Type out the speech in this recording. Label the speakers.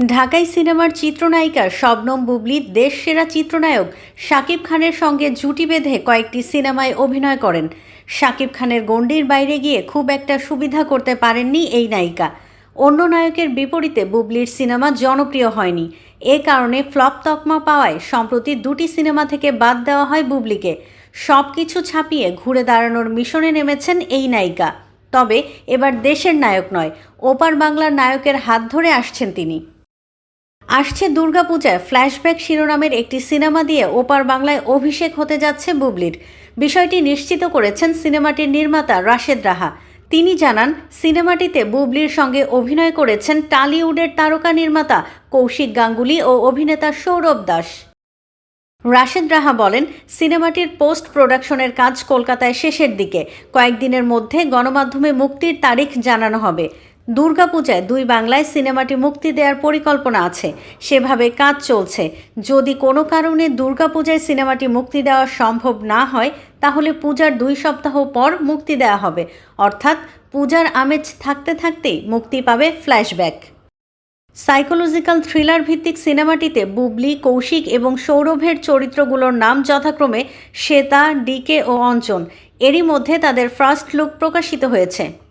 Speaker 1: ঢাকাই সিনেমার চিত্রনায়িকা শবনম বুবলি দেশ সেরা চিত্রনায়ক শাকিব খানের সঙ্গে জুটি বেঁধে কয়েকটি সিনেমায় অভিনয় করেন। শাকিব খানের গণ্ডির বাইরে গিয়ে খুব একটা সুবিধা করতে পারেননি এই নায়িকা। অন্য নায়কের বিপরীতে বুবলির সিনেমা জনপ্রিয় হয়নি। এ কারণে ফ্লপ তকমা পাওয়ায় সম্প্রতি দুটি সিনেমা থেকে বাদ দেওয়া হয় বুবলিকে। সব কিছু ছাপিয়ে ঘুরে দাঁড়ানোর মিশনে নেমেছেন এই নায়িকা। তবে এবার দেশের নায়ক নয়, ওপার বাংলার নায়কের হাত ধরে আসছেন তিনি। আসছে দুর্গাপূজায় ফ্ল্যাশব্যাক শিরোনামের একটি সিনেমা দিয়ে ওপার বাংলায় অভিষেক হতে যাচ্ছে বুবলির। বিষয়টি নিশ্চিত করেছেন সিনেমাটির নির্মাতা রাশেদ রাহা। তিনি জানান, সিনেমাটিতে বুবলির সঙ্গে অভিনয় করেছেন টালিউডের তারকা নির্মাতা কৌশিক গাঙ্গুলি ও অভিনেতা সৌরভ দাস। রাশেদ রাহা বলেন, সিনেমাটির পোস্ট প্রোডাকশনের কাজ কলকাতায় শেষের দিকে। কয়েকদিনের মধ্যে গণমাধ্যমে মুক্তির তারিখ জানানো হবে। দুর্গাপূজায় দুই বাংলায় সিনেমাটি মুক্তি দেওয়ার পরিকল্পনা আছে। সেভাবে কাজ চলছে। যদি কোনো কারণে দুর্গাপূজায় সিনেমাটি মুক্তি দেওয়া সম্ভব না হয়, তাহলে পূজার দুই সপ্তাহ পর মুক্তি দেওয়া হবে। অর্থাৎ পূজার আমেজ থাকতে থাকতেই মুক্তি পাবে ফ্ল্যাশব্যাক। সাইকোলজিক্যাল থ্রিলার ভিত্তিক সিনেমাটিতে বুবলি, কৌশিক এবং সৌরভের চরিত্রগুলোর নাম যথাক্রমে শ্বেতা ডিকে ও অঞ্চন এরই মধ্যে তাদের ফার্স্ট লুক প্রকাশিত হয়েছে।